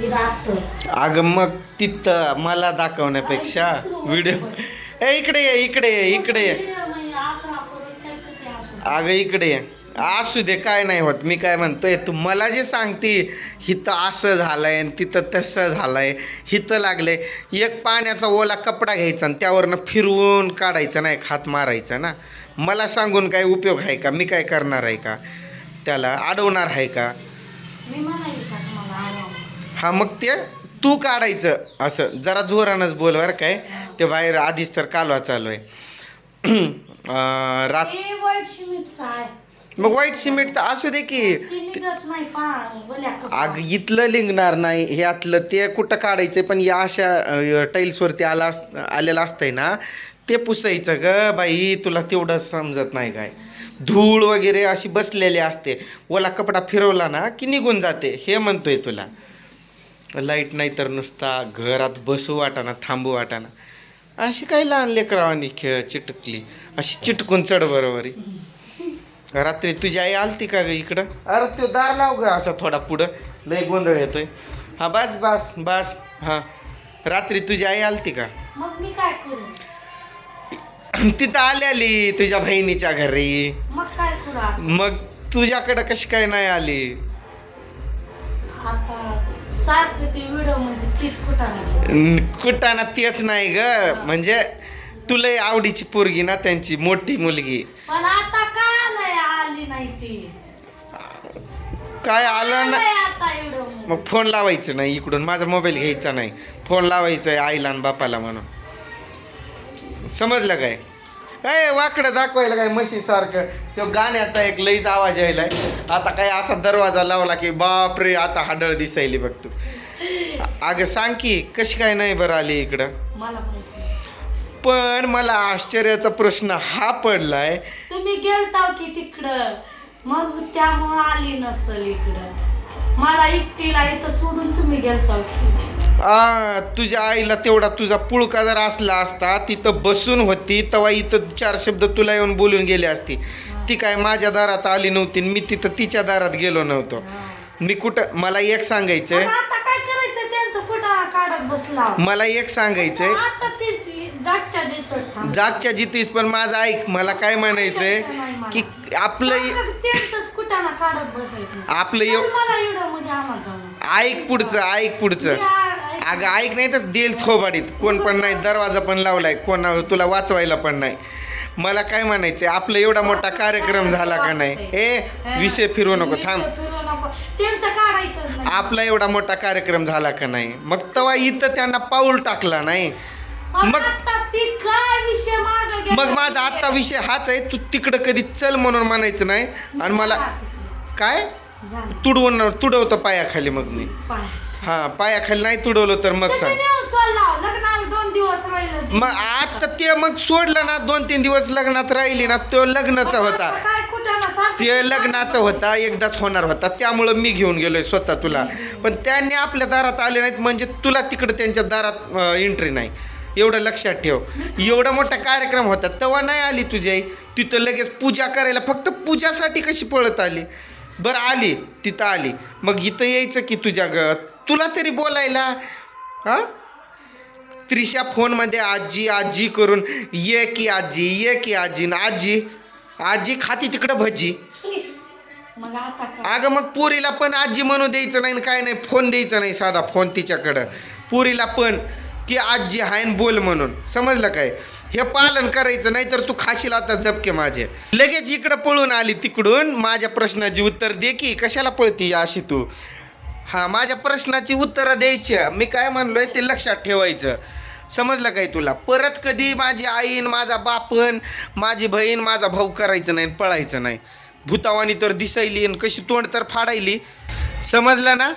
अगं मग तिथं मला दाखवण्यापेक्षा व्हिडिओ ए इकडे ये इकडे ये इकडे ये. अगं इकडे ये. असू दे काय नाही होत. मी काय म्हणतोय तू मला जे सांगते हिथं असं झालंय आणि तिथं तसं झालंय. हिथं लागलंय. एक पाण्याचा ओला कपडा घ्यायचा आणि त्यावरनं फिरवून काढायचं नाही खात मारायचं ना. मला सांगून काय उपयोग आहे का? मी काय करणार आहे का? त्याला अडवणार आहे का मी म्हणाली का तुम्हाला आराम हा मग ते तू काढायचं असं. जरा जोरानंच बोल बरं काय. ते बाहेर आधीच तर कालवा चालू आहे. रात वाईट शिमिटचं आहे. मग वाईट सिमेंटचं असू दे की. ते निघत नाही पा बोल्या अग इथलं लिंगणार नाही. ह्यातलं ते कुठं काढायचं पण या अशा टाईल्सवरती आला अस आलेलं असतंय ना ते पुसायचं ग बाई. तुला तेवढं समजत नाही काय. धूळ वगैरे अशी बसलेली असते. ओला कपडा फिरवला ना की निघून जाते. हे म्हणतोय तुला. लाइट नाही तर नुसता घरात बसू वाटाना थांबू वाटाना अशी काय लहान लेकरावानी खेळ चिटकली. अशी चिटकून चढ बरोबर. रात्री तुझी आई आलती का ग इकडं? अरे तो दार लाव ग असा थोडा पुढं. लय गोंधळ येतोय. हा बस बस बस. हा. रात्री तुझी आई आलती का? मग मी काय करू? तिथं आलेली तुझ्या बहिणीच्या घरी. मग काय करू? मग तुझ्याकडं कशी काय नाही आली? आता सारखं ते व्हिडिओमध्ये तीच कुठं न- कुटाणा तेच नाही ग. म्हणजे तुला आवडीची पोरगी ना त्यांची मोठी मुलगी. पण आता का नाही आली नाही ती? काय आलं ना आलंय आता व्हिडिओ मग फोन लावायचं नाही इकडून. माझा मोबाईल घ्यायचा नाही. फोन लावायचा आहे आईला आणि बापाला म्हणून. समजलं काय? काय वाकडं दाखवायला काय म्हशी सारखं तो गाण्याचा एक लईच आवाज यायलाय. आता काय असा दरवाजा लावला की बापरे आता हाडळ दिसायली बघ तू. अगं सांग की कशी काय नाही बरं आली इकडं? मला पण मला आश्चर्याचा प्रश्न हा पडलाय. तुम्ही गेलताव की तिकडं? मग त्यामुळं आली नसल इकडं. मला एकटीला इथं सोडून तुम्ही गेलताव की. आ तुझ्या आईला तेवढा तुझा पुळका जर असला असता तिथं बसून होती तेव्हा इथं चार शब्द तुला येऊन बोलून गेली असती. ती काय माझ्या दारात आली नव्हती मी तिथं तिच्या दारात गेलो नव्हतो. मी कुठं मला एक सांगायचंय. पण आता काय करायचं त्यांचं कुठं काढत बसला? मला एक सांगायचंय. आता ती जागच्या जिथंच थांब. जागच्या जितीस पण माझं ऐक मला काय म्हणायचंय की आपलं सारखं त्यांचंच कुटाणा काढत बसायचं. आपलं एव- चल मला व्हिडिओमध्ये आम्हाला जाऊन ऐक पुढचं ऐक पुढचं. अगं ऐक नाही तर देईल थोबाडीत. कोण पण नाही दरवाजा पण लावलाय. कोण तुला वाचवायला पण नाही. मला काय म्हणायचंय? आपलं एवढा मोठा कार्यक्रम झाला का नाही? ए विषय फिरू नको थांब. विषय फिरवू नको. नाही. आपला एवढा मोठा कार्यक्रम झाला का नाही? मग तेव्हा इथं त्यांना पाऊल टाकला नाही. मग- मागं माझा आत्ता विषय हाच आहे. तू तिकडं कधी चल म्हणून म्हणायचं नाही. आणि मला. काय. तुडवून तुडवतो पायाखाली मग मी. पाय. हा पायाखाली नाही तुडवलं तर मग सांग. नेऊन सोडला. लग्नाला दोन दिवस राहिलं ते. मग आता ते मग सोडलं ना दोन तीन दिवस लग्नात राहिली ना तो लग्नाचा होता. आता काय कुठं ना सारखं ते लग्नाचा होता एकदाच होणार होता. त्यामुळं मी घेऊन गेलोय स्वतः तुला. पण त्यांनी आपल्या दारात आले नाहीत म्हणजे तुला तिकडे त्यांच्या दारात एंट्री नाही. एवढं लक्षात ठेव. एवढा मोठा कार्यक्रम होता. तेव्हा नाही आली तुझी आई. तिथं लगेच पूजा करायला फक्त पूजासाठी कशी पळत आली? बरं आली. तिथं आली. मग इथं यायचं की तुझ्या ग तुला तरी बोलायला हा? त्रिशा फोनमध्ये आजी आजी करून ये की आजी ये की आजी न आजी आजी खाती तिकडं भजी. मग आता काय अगं मग पुरीला पण आजी म्हणू द्यायचं नाही काय नाही फोन द्यायचा नाही साधा फोन तिच्याकडं. पुरीला पण की आजी हाय बोल म्हणून. समजलं काय? हे पालन करायचं नाही तर तू खाशील आता झपके माझे. लगेच इकडं पळून आली तिकडून माझ्या प्रश्नाची उत्तर दे की कशाला पळती अशी तू? हा माझ्या प्रश्नाची उत्तरं द्यायची. मी काय म्हणलोय ते लक्षात ठेवायचं. समजलं काय तुला? परत कधी माझी आईन माझा बापन माझी बहीण माझा भाऊ करायचं नाही पळायचं नाही. भूतावानी तर दिसायली आणि कशी तोंड तर फाडायली. समजलं ना?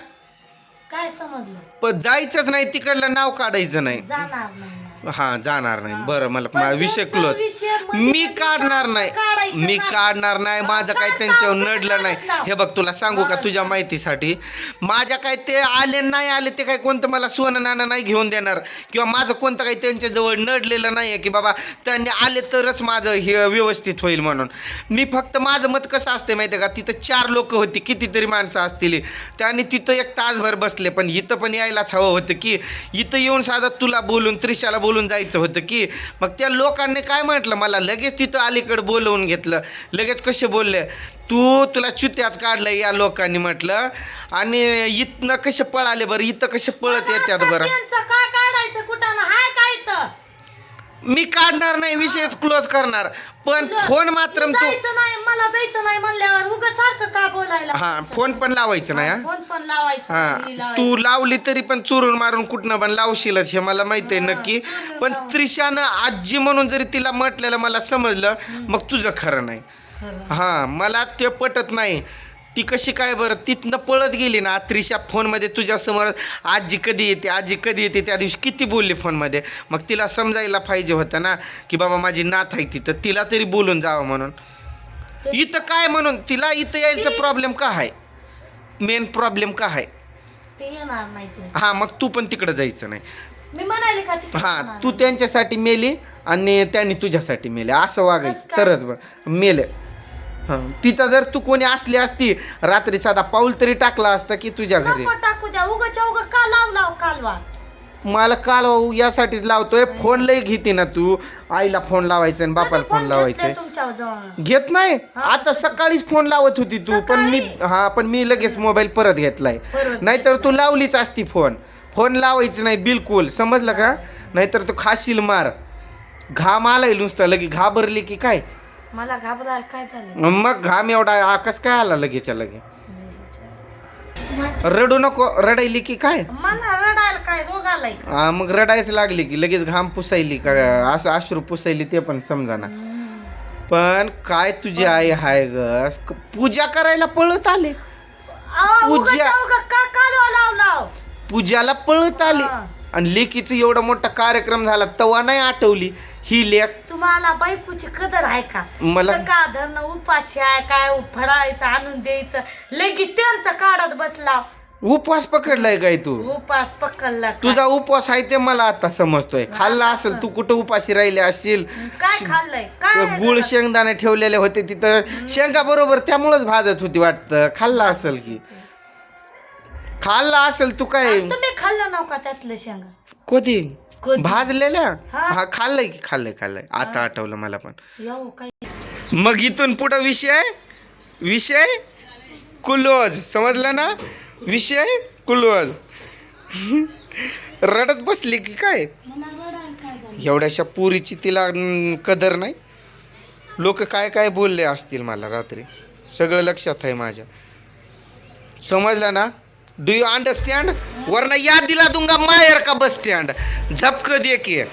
काय समजलं? पण जायचंच नाही तिकडलं नाव काढायचं नाही. जाणार नाही. हा जाणार नाही. बरं मला विषय क्लोजमध्ये मी काढणार नाही. मी. काढणार नाही. माझं काय त्यांच्यावर नडलं नाही. हे बघ तुला सांगू का तुझ्या. माहितीसाठी? माझ्या काय ते आले नाही आले ते काय कोणतं मला सोनं नाणं नाही घेऊन देणार. किंवा माझं कोणतं काही त्यांच्याजवळ नडलेलं नाही आहे की बाबा त्यांनी आले तरच माझं हे व्यवस्थित होईल म्हणून. मी फक्त माझं मत कसं असते माहिती आहे का? तिथं चार लोक होती कितीतरी माणसं असतील. त्यांनी तिथं एक तासभर बसले पण इथं पण यायलाच हवं होतं की इथं येऊन साधा तुला बोलून त्रिशाला बोलून जायचं होतं की मग त्या लोकांनी काय म्हटलं? मला लगेच तिथं अलीकडं बोलवून घेतलं. लगेच कसे बोलले? तू तुला चुत्यात काढलं या लोकांनी म्हटलं. आणि इथनं कसे पळाले बरं? इथं कसे पळत येतात बरं? काय काढायचं कुठं? हाय काय मी काढणार नाही विषयच क्लोज करणार. पण फोन मात्र तू जायचं नाही मला जायचं नाही म्हणल्यावर उगा सारखं का बोलायला हा फोन पण लावायचं नाही हा फोन पण लावायचं हा लावायचं. तू लावली तरी पण चुरून मारून कुठनं पण लावशीलच हे मला माहिती आहे नक्की चुरून पण लावून. त्रिशानं आजी म्हणून जरी तिला म्हटलेलं मला समजलं मग तुझं खरं नाही खरं. हा मला ते पटत नाही ती कशी काय बरं? तिथनं पळत गेली ना त्रिशा फोनमध्ये तुझ्यासमोर आजी कधी येते आजी कधी येते त्या दिवशी किती बोलली फोनमध्ये? मग तिला समजायला पाहिजे होतं ना की बाबा माझी नात आहे तिथं तिला तरी बोलून जावं म्हणून. इथं काय म्हणून? तिला इथं यायचं प्रॉब्लेम का आहे? मेन प्रॉब्लेम का आहे? ते येणार नाही ते. हा मग तू पण तिकडं जायचं नाही. मी म्हणाले का ते हा येणार तू नाही. त्यांच्यासाठी मेली आणि त्यांनी तुझ्यासाठी मेले. असं वागायचं? तरच बरं. मेले. हा तिचा जर तू कोणी असली असती रात्री साधा पाऊल तरी टाकला असता की तुझ्या घरी. नको टाकू द्या. उगाच्या उगा का लाव लाव कालवा? मला काल यासाठीच लावतोय. फोन लय घेते ना तू. आईला फोन लावायचा आणि बापाला कधी फोन लावायचे. घेत नाही. आता सकाळीच फोन लावत होती तू पण मी? हा पण मी लगेच मोबाईल परत घेतलाय. परत नाहीतर तू लावलीच असती फोन. फोन लावायचं नाही बिलकुल. समजलं का? नाहीतर तू खाशील मार. घाम आलाय नुसतं. लगे घाबरली की काय? मला घाबरायला काय झालं? मग घाम एवढा आकाश काय आला लगेच्या लगे रडू नको रडायली की काय? मला रडायला काय रोग आलाय का? मग रडायच लागली की लगेच घाम पुसायली का? असं अश्रू पुसायली ते पण समजाना. पण काय तुझी आई हाय ग? पूजा करायला पळत आले. अहो, पूजा. का कालवा पूजाला पळत आले. हा. आणि लेकीचं एवढा मोठा कार्यक्रम झाला तवा नाही आठवली. ही लेख तुम्हाला बायकोची कदर आहे का? मला- सकाळ धरणं उपाशी आहे काय? फराळायचं आणून द्यायचं. लगेच त्यांचा काढत बसला. उपवास पकडलाय काय तू? उपास पकडला. तुझा उपवास आहे ते मला आता समजतोय. खाल्ला असेल तू कुठं उपाशी राहिले असशील? काय खाल्लंय? काय गुळ शेंगदाणे ठेवलेले होते तिथं. शेंगा बरोबर त्यामुळंच भाजत होती वाटतं. खाल्ला असेल की. खाल्ला असेल तू काय? तुम्ही खाल्लं नाव का त्यातलं शेंगा? कधी? भाजलेल्या? हा. हा खाल्लंय की खाल्लंय खाल्लंय. आता आठवलं मला पण. काय? मग इथून पुढं विषय? विषय? कुलोज समजला ना? विषय? कुलोज रडत बसली की काय? एवढ्याशा पुरीची तिला कदर नाही? लोक काय काय बोलले असतील मला रात्री? सगळं लक्षात आहे माझ्या. समजलं ना? डू यू अंडरस्टँड वरना याद दिला दूंगा मायर का बस स्टँड झपक दे के.